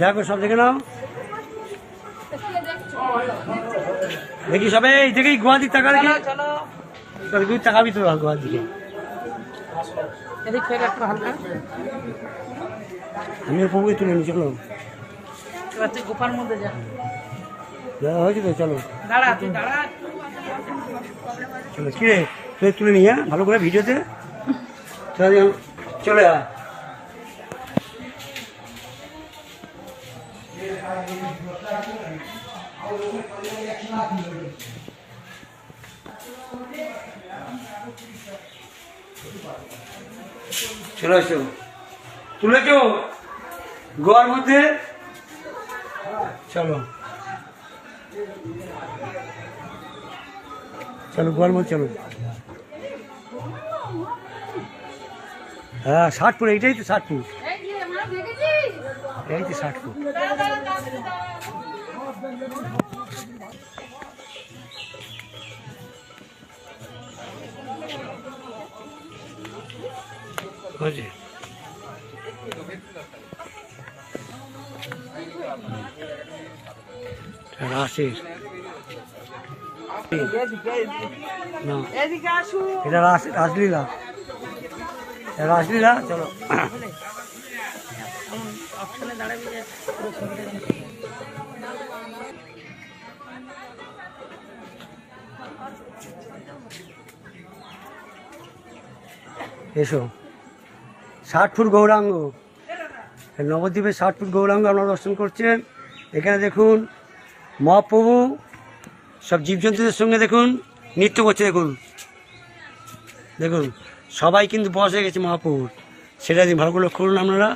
দেখো সব দেখে নাও। দেখি সবে এই দেখি গোয়া দিক টাকা দেখি। চলো চল। তুই টাকাবি তো দিকে। হালকা। আমি উপরে তুলে নিই চলো। এবার মধ্যে যা। হয়েছে তো চলো। চলো তুই তুলে নিই হ্যাঁ? ভালো করে ভিডিওতে? চলে আয়। চলে আসো তুলেছ গোয়ার মধ্যে? চলো। চলো, গোয়ার মধ্যে চলো। হ্যাঁ ষাট ফুট, এইটাই তো ষাট ফুট। এই তো ষাট ফুট বুঝলি রাশের না এটা রাসলীলা। রাসলীলা চলো। অপশনে দাঁড়াবি যে পুরো এসো। ষাট ফুট গৌরাঙ্গ। এই নবদ্বীপের ষাট ফুট গৌরাঙ্গ আপনারা দর্শন করছেন এখানে দেখুন মহাপ্রভু, সব জীবজন্তুদের সঙ্গে দেখুন, নৃত্য করছে দেখুন। দেখুন, সবাই কিন্তু বসে গেছে মহাপ্রভুর। সেটা দিন ভালো করে লক্ষ্য করুন আপনারা।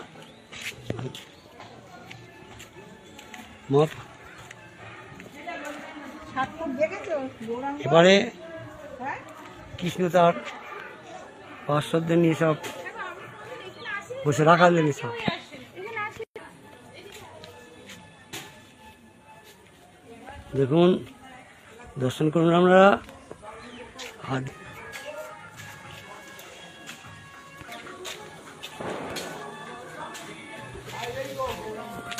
মহা- এবারে কৃষ্ণ তার পার্শ্বদের নিয়ে সব বসে রাখা লেগে সব। দেখুন, দর্শন করুন আমরা। আর 把这个给我勾上